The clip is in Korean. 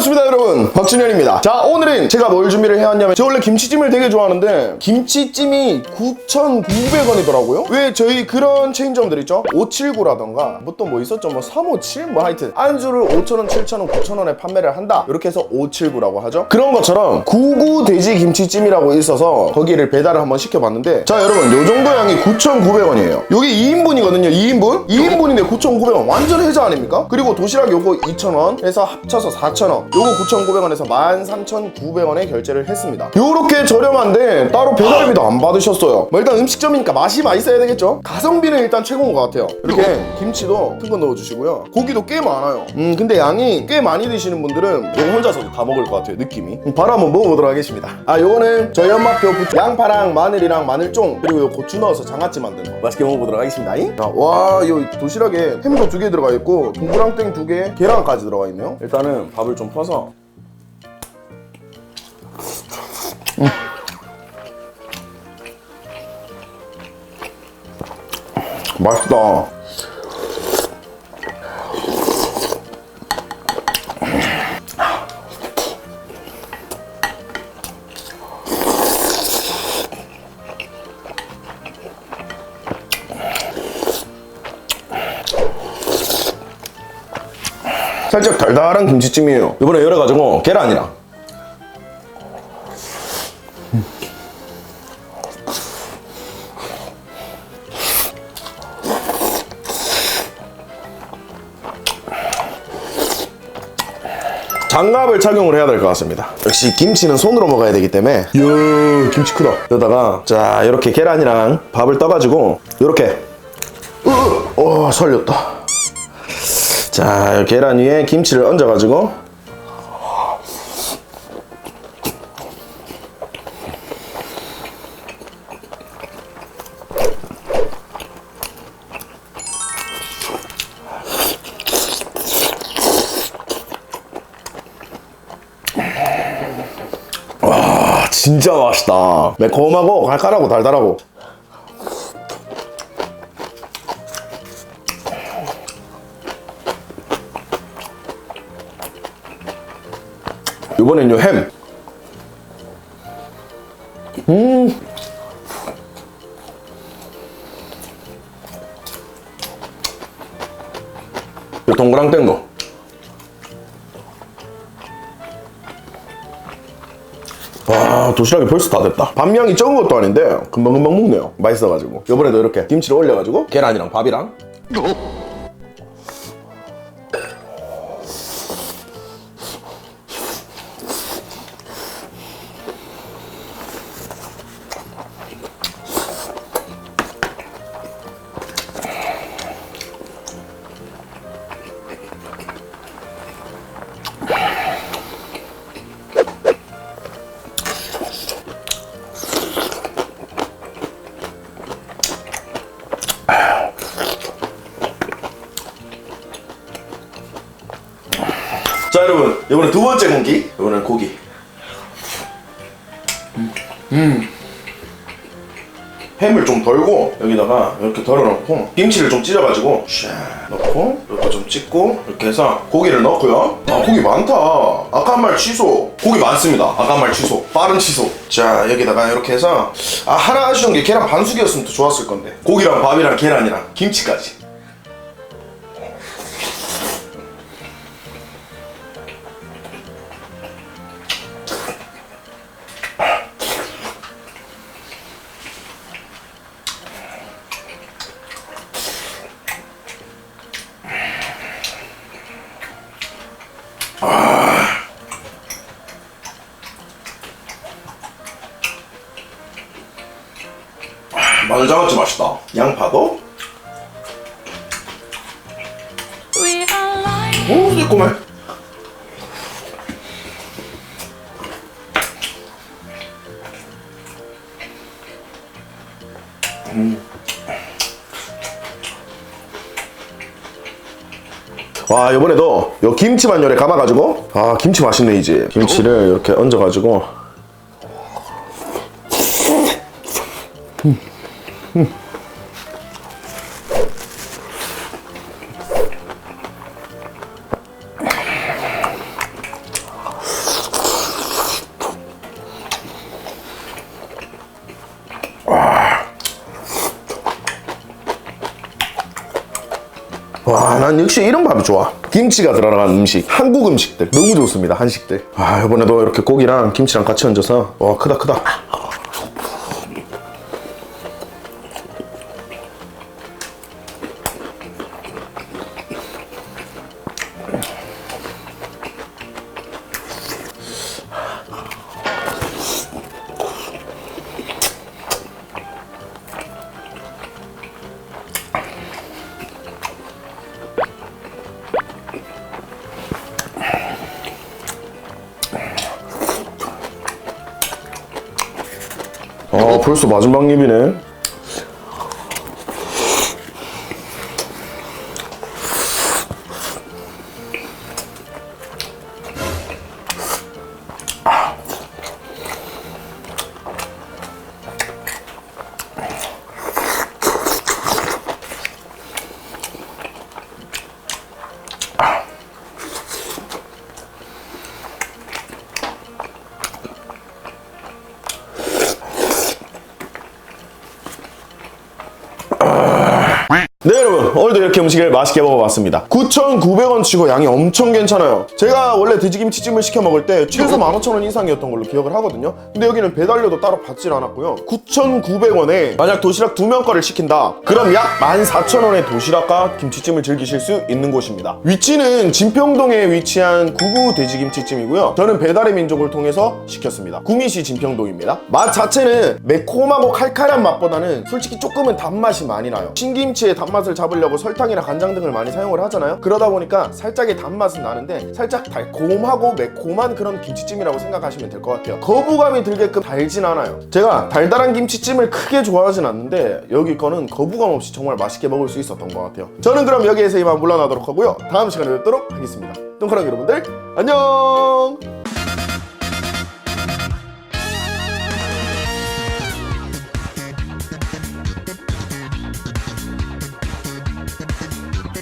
반갑습니다 여러분. 박준현입니다. 자 오늘은 제가 뭘 준비를 해왔냐면 저 원래 김치찜을 되게 좋아하는데 김치찜이 9,900원이더라고요. 왜 저희 그런 체인점들 있죠? 579라던가 뭐 또 뭐 있었죠? 뭐 357? 뭐 하여튼 안주를 5,000원 7,000원 9,000원에 판매를 한다. 이렇게 해서 579라고 하죠. 그런 것처럼 99 돼지 김치찜이라고 있어서 거기를 배달을 한번 시켜봤는데 자 여러분 요 정도 양이 9,900원이에요. 여기 2인분이거든요 2인분? 2인분인데 9,900원 완전 해자 아닙니까? 그리고 도시락 요거 2,000원 해서 합쳐서 4,000원 요거 9,900원에서 13,900원에 결제를 했습니다. 요렇게 저렴한데 따로 배달비도 안 받으셨어요. 뭐 일단 음식점이니까 맛이 맛있어야 되겠죠? 가성비는 일단 최고인 것 같아요. 이렇게 김치도 큰 거 넣어주시고요. 고기도 꽤 많아요. 음 근데 양이 꽤 많이 드시는 분들은 이거 혼자서도 다 먹을 것 같아요 느낌이. 음, 바로 한번 먹어보도록 하겠습니다. 아 요거는 저희 엄마표 부추 양파랑 마늘이랑 마늘쫑 그리고 요 고추 넣어서 장아찌 만든 거. 맛있게 먹어보도록 하겠습니다. 자, 와요 도시락에 햄도 두 개 들어가 있고 동그랑땡 두 개 계란까지 들어가 있네요. 일단은 밥을 좀 퍼서 음. 맛있다 살짝 달달한 김치찜이에요. 이번에 열어가지고 계란이랑 장갑을 착용을 해야 될 것 같습니다. 역시 김치는 손으로 먹어야 되기 때문에. 이야 김치 크다. 여기다가 자 이렇게 계란이랑 밥을 떠가지고 이렇게. 으, 어 설렸다 자 계란 위에 김치를 얹어가지고. 와 진짜 맛있다. 매콤하고 칼칼하고 달달하고 이번엔 요 햄. 음. 요 동그랑땡 거. 와 도시락이 벌써 다 됐다 밥량이 적은 것도 아닌데 금방금방 먹네요 맛있어가지고 이번에도 이렇게 김치를 올려가지고 계란이랑 밥이랑 이번에 두 번째 공기 이번엔 고기. 음. 햄을 좀 덜고 여기다가 이렇게 덜어놓고 김치를 좀 찢어가지고 샥 넣고 이렇게 좀 찍고 이렇게 해서 고기를 넣고요. 아 고기 많다. 아까 한 말 취소. 고기 많습니다. 아까 한 말 취소. 빠른 취소. 자 여기다가 이렇게 해서 아 하나 아쉬운 게 계란 반숙이었으면 더 좋았을 건데. 고기랑 밥이랑 계란이랑 김치까지 마늘 장아찌 맛있다. 양파도. 오 새콤해. 음. 와 이번에도 요 김치만 요래 감아가지고 아 김치 맛있네 이제. 김치를 이렇게 얹어가지고 와, 난 역시 이런 밥이 좋아. 김치가 들어간 음식, 한국 음식들 너무 좋습니다. 한식들. 아, 이번에도 이렇게 고기랑 김치랑 같이 얹어서 와 크다 크다. 아 벌써 마지막 입이네. 네 이렇게 음식을 맛있게 먹어봤습니다. 9,900원 치고 양이 엄청 괜찮아요. 제가 원래 돼지김치찜을 시켜 먹을 때 최소 15,000원 이상이었던 걸로 기억을 하거든요. 근데 여기는 배달료도 따로 받질 않았고요. 9,900원에 만약 도시락 두 명 거를 시킨다. 그럼 약 14,000원의 도시락과 김치찜을 즐기실 수 있는 곳입니다. 위치는 진평동에 위치한 구구 돼지김치찜이고요. 저는 배달의 민족을 통해서 시켰습니다. 구미시 진평동입니다. 맛 자체는 매콤하고 칼칼한 맛보다는 솔직히 조금은 단맛이 많이 나요. 신김치의 단맛을 잡으려고 설 탕이나 간장 등을 많이 사용을 하잖아요. 그러다 보니까 살짝의 단맛은 나는데 살짝 달콤하고 매콤한 그런 김치찜이라고 생각하시면 될 것 같아요. 거부감이 들게끔 달진 않아요. 제가 달달한 김치찜을 크게 좋아하진 않는데 여기 거는 거부감 없이 정말 맛있게 먹을 수 있었던 것 같아요. 저는 그럼 여기에서 이만 물러나도록 하고요. 다음 시간에 뵙도록 하겠습니다. 똥카랑 여러분들 안녕